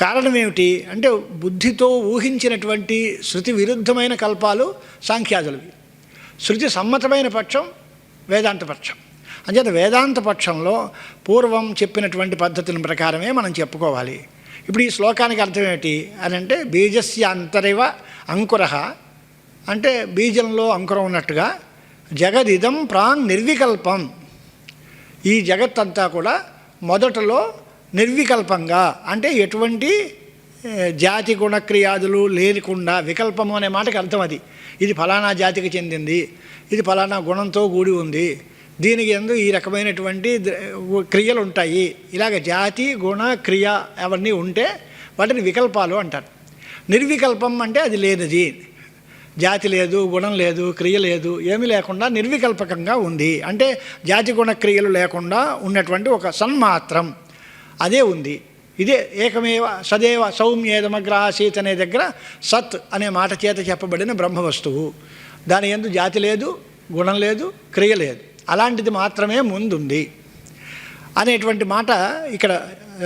కారణం ఏమిటి? అంటే బుద్ధితో ఊహించినటువంటి శృతి విరుద్ధమైన కల్పాలు సాంఖ్యాదులవి. శృతి సమ్మతమైన పక్షం వేదాంత పక్షం. అంచేత వేదాంత పక్షంలో పూర్వం చెప్పినటువంటి పద్ధతుల ప్రకారమే మనం చెప్పుకోవాలి. ఇప్పుడు ఈ శ్లోకానికి అర్థం ఏమిటి? అని అంటే బీజస్య అంతరివ అంకుర. అంటే బీజంలో అంకురం ఉన్నట్టుగా జగదిదం ప్రాంగ్ నిర్వికల్పం. ఈ జగత్తంతా కూడా మొదటలో నిర్వికల్పంగా అంటే ఎటువంటి జాతి గుణక్రియాదులు లేకుండా వికల్పము అనే మాటకి అర్థం అది. ఇది ఫలానా జాతికి చెందింది ఇది ఫలానా గుణంతో కూడి ఉంది. దీనికి ఎందు ఈ రకమైనటువంటి ద- క్రియలు ఉంటాయి ఇలాగ జాతి గుణ క్రియ అవన్నీ ఉంటే వాటిని వికల్పాలు అంటారు. నిర్వికల్పం అంటే అది లేనిది జాతి లేదు గుణం లేదు క్రియ లేదు ఏమీ లేకుండా నిర్వికల్పకంగా ఉంది. అంటే జాతి గుణ క్రియలు లేకుండా ఉన్నటువంటి ఒక సన్మాత్రం. అదే ఉంది. ఇదే ఏకమేవ సదేవ సౌమ్యేదమగ్ర ఆసీత్ అనే దగ్గర సత్ అనే మాట చేత చెప్పబడిన బ్రహ్మ వస్తువు దాని ఎందు జాతి లేదు గుణం లేదు క్రియ లేదు. అలాంటిది మాత్రమే ముందుంది. అనేటువంటి మాట ఇక్కడ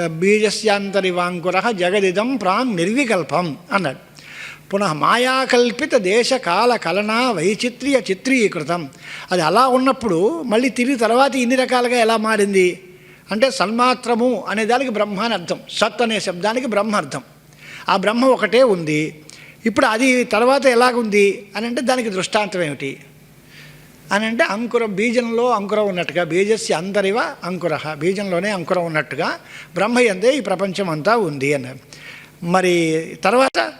బీజస్యాంతరి వాంకుర జగదిదం ప్రాంగ్ నిర్వికల్పం అన్నాడు. పునః మాయాకల్పిత దేశకాల కలనా వైచిత్ర్య చిత్రీకృతం. అది అలా ఉన్నప్పుడు మళ్ళీ తిరిగి తర్వాత ఇన్ని రకాలుగా ఎలా మారింది? అంటే సన్మాత్రము అనే దానికి బ్రహ్మ అని అర్థం. సత్ అనే శబ్దానికి బ్రహ్మ అర్థం. ఆ బ్రహ్మ ఒకటే ఉంది. ఇప్పుడు అది తర్వాత ఎలాగుంది? అని అంటే దానికి దృష్టాంతం ఏమిటి? అని అంటే అంకురం బీజంలో అంకురం ఉన్నట్టుగా బీజస్య అందరివ అంకుర బీజంలోనే అంకురం ఉన్నట్టుగా బ్రహ్మ ఎందే ఈ ప్రపంచం అంతా ఉంది అన్నారు మరి తర్వాత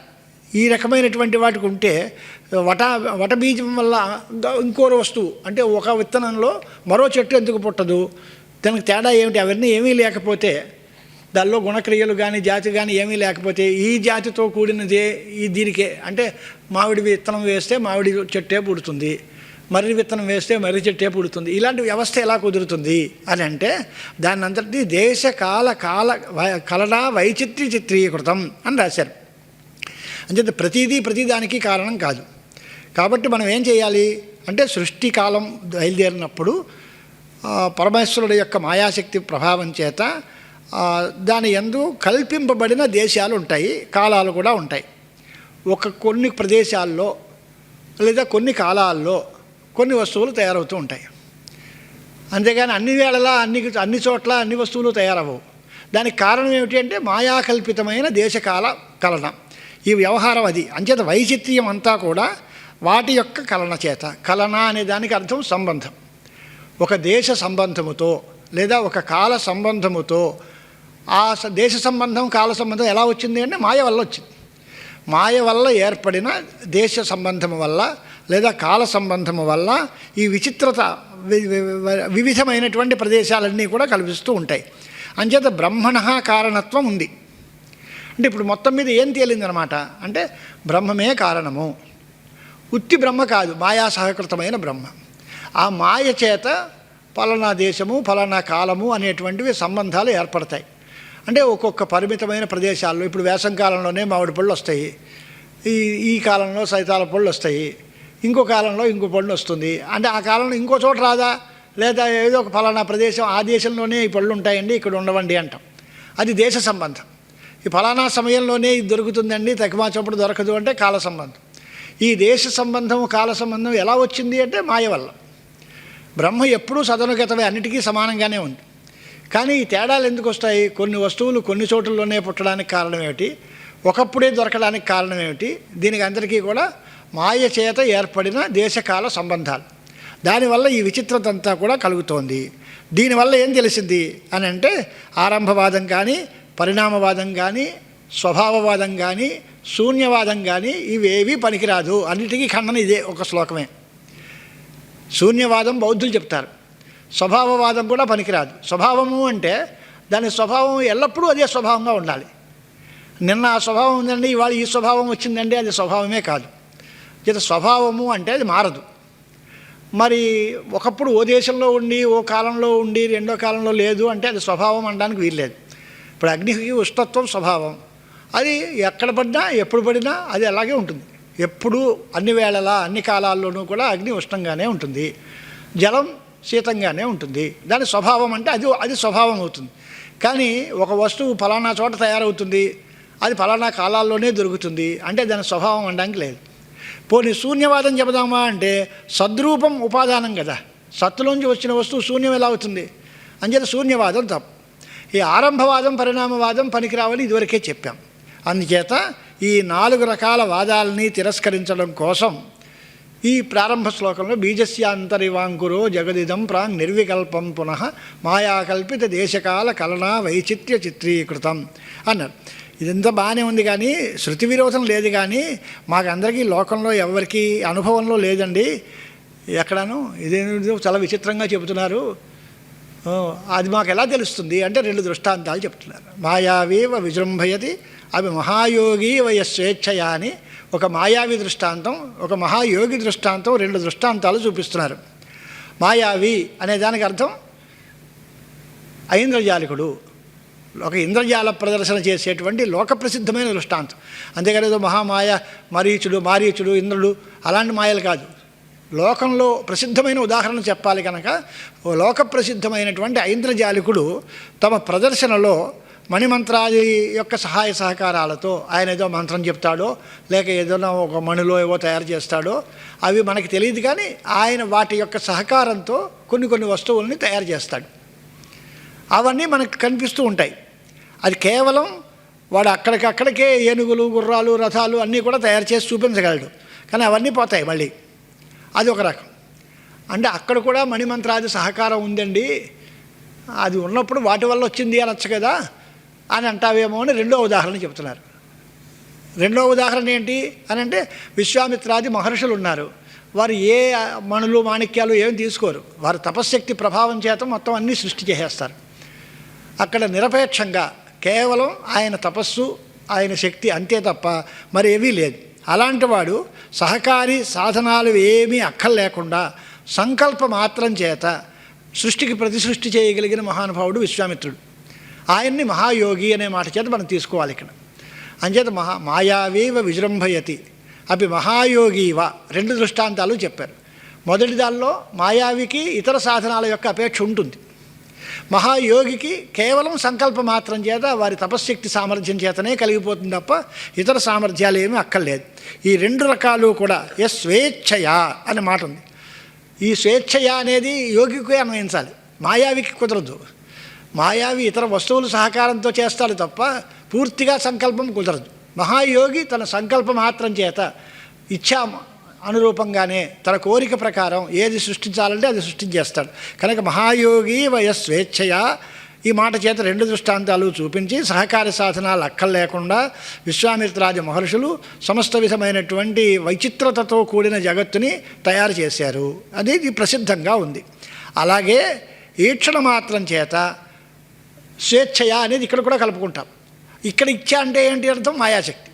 ఈ రకమైనటువంటి వాటికి ఉంటే వట వట బీజం వల్ల ఇంకో వస్తువు అంటే ఒక విత్తనంలో మరో చెట్టు ఎందుకు పుట్టదు? దానికి తేడా ఏమిటి? అవన్నీ ఏమీ లేకపోతే దానిలో గుణక్రియలు కానీ జాతి కానీ ఏమీ లేకపోతే ఈ జాతితో కూడినదే ఈ దీనికే. అంటే మామిడి విత్తనం వేస్తే మామిడి చెట్టే పుడుతుంది. మర్రి విత్తనం వేస్తే మర్రి చెట్టే పుడుతుంది. ఇలాంటి వ్యవస్థ ఎలా కుదురుతుంది అని అంటే దాని అంతటి దేశ కాల కాల వై- కలనా వైచిత్ర్య చిత్రీకృతం అని రాశారు. అంచేత ప్రతిదీ ప్రతిదానికి కారణం కాదు. కాబట్టి మనం ఏం చేయాలి? అంటే సృష్టి కాలం బయలుదేరినప్పుడు పరమేశ్వరుడు యొక్క మాయాశక్తి ప్రభావం చేత దాని ఎందు కల్పింపబడిన దేశాలు ఉంటాయి కాలాలు కూడా ఉంటాయి. ఒక కొన్ని ప్రదేశాల్లో లేదా కొన్ని కాలాల్లో కొన్ని వస్తువులు తయారవుతూ ఉంటాయి. అంతేగాని అన్ని వేళలా అన్ని అన్ని చోట్ల అన్ని వస్తువులు తయారవు దానికి కారణం ఏమిటి అంటే మాయాకల్పితమైన దేశకాల కలన. ఈ వ్యవహారం అది. అంచేత వైచిత్ర్యం అంతా కూడా వాటి యొక్క కలన చేత. కలన అనే దానికి అర్థం సంబంధం. ఒక దేశ సంబంధముతో లేదా ఒక కాల సంబంధముతో ఆ స- దేశ సంబంధం కాల సంబంధం ఎలా వచ్చింది అంటే మాయ వల్ల వచ్చింది. మాయ వల్ల ఏర్పడిన దేశ సంబంధము వల్ల లేదా కాల సంబంధము వల్ల ఈ విచిత్రత వివిధమైనటువంటి ప్రదేశాలన్నీ కూడా కల్పిస్తూ ఉంటాయి. అంచేత బ్రహ్మణ కారణత్వం ఉంది. అంటే ఇప్పుడు మొత్తం మీద ఏం తేలిందనమాట? అంటే బ్రహ్మమే కారణము. ఉత్తి బ్రహ్మ కాదు మాయా సహకృతమైన బ్రహ్మ. ఆ మాయ చేత ఫలానా దేశము ఫలానా కాలము అనేటువంటివి సంబంధాలు ఏర్పడతాయి. అంటే ఒక్కొక్క పరిమితమైన ప్రదేశాల్లో ఇప్పుడు వేసంకాలంలోనే మామిడి పళ్ళు వస్తాయి. ఈ ఈ కాలంలో సైతాల పళ్ళు వస్తాయి. ఇంకో కాలంలో ఇంకో పళ్ళు వస్తుంది. అంటే ఆ కాలంలో ఇంకో చోట రాదా? లేదా ఏదో ఒక ఫలానా ప్రదేశం ఆ దేశంలోనే ఈ పళ్ళు ఉంటాయండి ఇక్కడ ఉండవండి అంటాం. అది దేశ సంబంధం. ఈ ఫలానా సమయంలోనే ఇది దొరుకుతుందండి తక్కువ దొరకదు అంటే కాల సంబంధం. ఈ దేశ సంబంధం కాల సంబంధం ఎలా వచ్చింది అంటే మాయ వల్ల బ్రహ్మ ఎప్పుడూ సదనుగతమే అన్నిటికీ సమానంగానే ఉంది. కానీ ఈ తేడాలు ఎందుకు వస్తాయి? కొన్ని వస్తువులు కొన్ని చోట్లలోనే పుట్టడానికి కారణం ఏమిటి? ఒకప్పుడే దొరకడానికి కారణం ఏమిటి? దీనికి అందరికీ కూడా మాయ చేత ఏర్పడిన దేశకాల సంబంధాలు. దానివల్ల ఈ విచిత్రత అంతా కూడా కలుగుతోంది. దీనివల్ల ఏం తెలిసింది? అని అంటే ఆరంభవాదం కానీ పరిణామవాదం కానీ స్వభావవాదం కానీ శూన్యవాదం కానీ ఇవేవీ పనికిరాదు. అన్నిటికీ ఖండన ఇదే ఒక శ్లోకమే. శూన్యవాదం బౌద్ధులు చెప్తారు. స్వభావవాదం కూడా పనికిరాదు. స్వభావము అంటే దాని స్వభావం ఎల్లప్పుడూ అదే స్వభావంగా ఉండాలి. నిన్న ఆ స్వభావం ఉందండి ఇవాళ ఈ స్వభావం వచ్చిందండి అది స్వభావమే కాదు. ఇది స్వభావము అంటే అది మారదు. మరి ఒకప్పుడు ఓ దేశంలో ఉండి ఓ కాలంలో ఉండి రెండో కాలంలో లేదు అంటే అది స్వభావం అనడానికి వీల్లేదు. ఇప్పుడు అగ్నికి ఉష్ణత్వం స్వభావం. అది ఎక్కడ పడినా ఎప్పుడు పడినా అది అలాగే ఉంటుంది. ఎప్పుడూ అన్ని వేళలా అన్ని కాలాల్లోనూ కూడా అగ్ని ఉష్ణంగానే ఉంటుంది. జలం శీతంగానే ఉంటుంది. దాని స్వభావం అంటే అది అది స్వభావం అవుతుంది. కానీ ఒక వస్తువు ఫలానా చోట తయారవుతుంది. అది ఫలానా కాలాల్లోనే దొరుకుతుంది. అంటే దాని స్వభావం అనడానికి లేదు. పోనీ శూన్యవాదం చెబుదామా అంటే సద్రూపం ఉపాదానం కదా. సత్తులోంచి వచ్చిన వస్తువు శూన్యం ఎలా అవుతుంది? అంచేత శూన్యవాదం తప్పు. ఈ ఆరంభవాదం పరిణామవాదం పనికిరావని ఇదివరకే చెప్పాం. అందుచేత ఈ నాలుగు రకాల వాదాలని తిరస్కరించడం కోసం ఈ ప్రారంభ శ్లోకంలో బీజస్యాంతరివాంకురో జగదిదం ప్రాంగ్ నిర్వికల్పం పునః మాయాకల్పిత దేశకాల కలనా వైచిత్య చిత్రీకృతం అన్నారు. ఇదంతా బాగానే ఉంది కానీ శృతి విరోధం లేదు కానీ మాకందరికీ లోకంలో ఎవరికి అనుభవంలో లేదండి. ఎక్కడాను ఇదేదో చాలా విచిత్రంగా చెబుతున్నారు. అది మాకు ఎలా తెలుస్తుంది? అంటే రెండు దృష్టాంతాలు చెప్తున్నారు. మాయావీవ విజృంభయతి అవి మహాయోగి వయ స్వేచ్ఛయా అని ఒక మాయావి దృష్టాంతం ఒక మహాయోగి దృష్టాంతం రెండు దృష్టాంతాలు చూపిస్తున్నారు. మాయావి అనే దానికి అర్థం ఐంద్రజాలికుడు. ఒక ఇంద్రజాల ప్రదర్శన చేసేటువంటి లోక ప్రసిద్ధమైన దృష్టాంతం. అంతేకాదు ఏదో మహామాయ మరీచుడు మారీచుడు ఇంద్రుడు అలాంటి మాయలు కాదు. లోకంలో ప్రసిద్ధమైన ఉదాహరణ చెప్పాలి కనుక ఓ లోక ప్రసిద్ధమైనటువంటి ఐంద్రజాలికుడు తమ ప్రదర్శనలో మణిమంత్రాది యొక్క సహాయ సహకారాలతో ఆయన ఏదో మంత్రం చెప్తాడో లేక ఏదైనా ఒక మణిలో ఏవో తయారు చేస్తాడో అవి మనకి తెలియదు కానీ ఆయన వాటి యొక్క సహకారంతో కొన్ని కొన్ని వస్తువుల్ని తయారు చేస్తాడు. అవన్నీ మనకు కనిపిస్తూ ఉంటాయి. అది కేవలం వాడు అక్కడికక్కడికే ఏనుగులు గుర్రాలు రథాలు అన్నీ కూడా తయారు చేసి చూపించగలడు. కానీ అవన్నీ పోతాయి మళ్ళీ. అది ఒక రకం. అంటే అక్కడ కూడా మణిమంత్రాది సహకారం ఉందండి. అది ఉన్నప్పుడు వాటి వల్ల వచ్చింది అనొచ్చు కదా. అని అంటావేమో అని రెండో ఉదాహరణ చెప్తున్నారు రెండో ఉదాహరణ ఏంటి అని అంటే విశ్వామిత్రాది మహర్షులు ఉన్నారు. వారు ఏ మణులు మాణిక్యాలు ఏమి తీసుకోరు. వారు తపశ్శక్తి ప్రభావం చేత మొత్తం అన్నీ సృష్టి చేసేస్తారు. అక్కడ నిరపేక్షంగా కేవలం ఆయన తపస్సు ఆయన శక్తి అంతే తప్ప మరి ఏమీ లేదు. అలాంటి వాడు సహకారి సాధనాలు ఏమీ అక్కర్లేకుండా సంకల్ప మాత్రం చేత సృష్టికి ప్రతి సృష్టి చేయగలిగిన మహానుభావుడు విశ్వామిత్రుడు. ఆయన్ని మహాయోగి అనే మాట చేత మనం తీసుకోవాలి ఇక్కడ. అంచేత మహా మాయావీవ విజృంభయతి. అవి మహాయోగివ రెండు దృష్టాంతాలు చెప్పారు. మొదటి దానిలో మాయావికి ఇతర సాధనాల యొక్క అపేక్ష ఉంటుంది. మహాయోగికి కేవలం సంకల్ప మాత్రం చేత వారి తపశ్శక్తి సామర్థ్యం చేతనే కలిగిపోతుంది తప్ప ఇతర సామర్థ్యాలు ఏమీ అక్కర్లేదు. ఈ రెండు రకాలు కూడా ఎస్ స్వేచ్ఛయా అనే మాట ఉంది. ఈ స్వేచ్ఛయా అనేది యోగికే అన్వయించాలి. మాయావికి కుదరదు. మాయావి ఇతర వస్తువుల సహకారంతో చేస్తాడు తప్ప పూర్తిగా సంకల్పం కుదరదు. మహాయోగి తన సంకల్ప మాత్రం చేత ఇచ్చా అనురూపంగానే తన కోరిక ప్రకారం ఏది సృష్టించాలంటే అది సృష్టించేస్తాడు. కనుక మహాయోగి వయ స్వేచ్ఛయ ఈ మాట చేత రెండు దృష్టాంతాలు చూపించి సహకార సాధనాలు అక్కలు లేకుండా విశ్వామిత్రాది మహర్షులు సమస్త విధమైనటువంటి వైచిత్రతతో కూడిన జగత్తుని తయారు చేశారు. అనేది ప్రసిద్ధంగా ఉంది. అలాగే ఈక్షణ మాత్రం చేత స్వేచ్ఛయ అనేది ఇక్కడ కూడా కలుపుకుంటాం. ఇక్కడ ఇచ్చ అంటే ఏంటి అర్థం? మాయాశక్తి.